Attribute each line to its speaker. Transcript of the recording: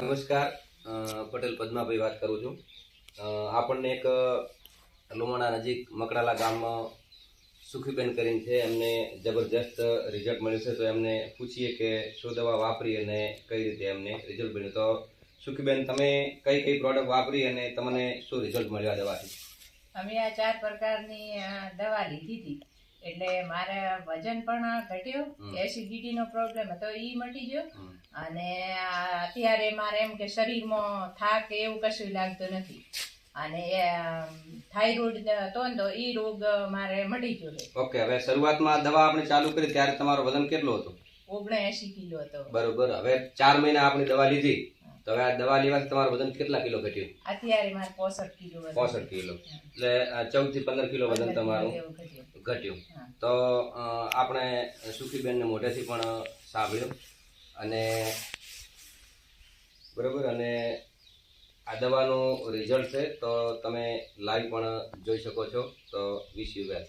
Speaker 1: નમસ્કાર. પટેલ પદ્માભાઈ વાત કરું છું. આપણને એક લુમાણા નજીક મકડાલા ગામમાં સુખીબેન કરીને છે. એમને જબરજસ્ત રિઝલ્ટ મળ્યું છે. તો એમને પૂછીએ કે શું દવા વાપરી અને કઈ રીતે એમને રિઝલ્ટ મળ્યું. તો સુખીબેન, તમે કઈ કઈ પ્રોડક્ટ વાપરી અને તમને શું રિઝલ્ટ મળ્યું આ દવાથી?
Speaker 2: અમે આ ચાર પ્રકારની દવા લીધી હતી. એટલે મારે વજન પણ ઘટ્યું. એસિડિટી નો પ્રોબ્લેમ હતો એ મટી ગયો. અને અત્યારે મારે એમ કે શરીરમાં થાક એવું કશું લાગતું નથી. અને થાઇરોઇડ હતો ને તો એ રોગ મારે મટી ગયો
Speaker 1: ઓકે હવે શરૂઆતમાં દવા આપણે ચાલુ કરી ત્યારે તમારો વજન કેટલું હતું?
Speaker 2: એસી કિલો હતો.
Speaker 1: બરોબર હવે ચાર મહિના આપણે દવા લીધી. તો હવે આ દવા લેવાથી તમારું વજન કેટલા કિલો ઘટ્યું?
Speaker 2: અત્યારે મારે પોસઠ કિલો વજન.
Speaker 1: પોસઠ કિલો. એટલે 14 થી પંદર કિલો વજન તમારું
Speaker 2: ઘટ્યું.
Speaker 1: તો આપણે આપણે સુખીબેનને મોઢેથી પણ સાંભળ્યું. અને બરોબર અને આ દવાનું રિઝલ્ટ છે તો તમે લાઈવ પણ જોઈ શકો છો. તો વિશ યુ વેલ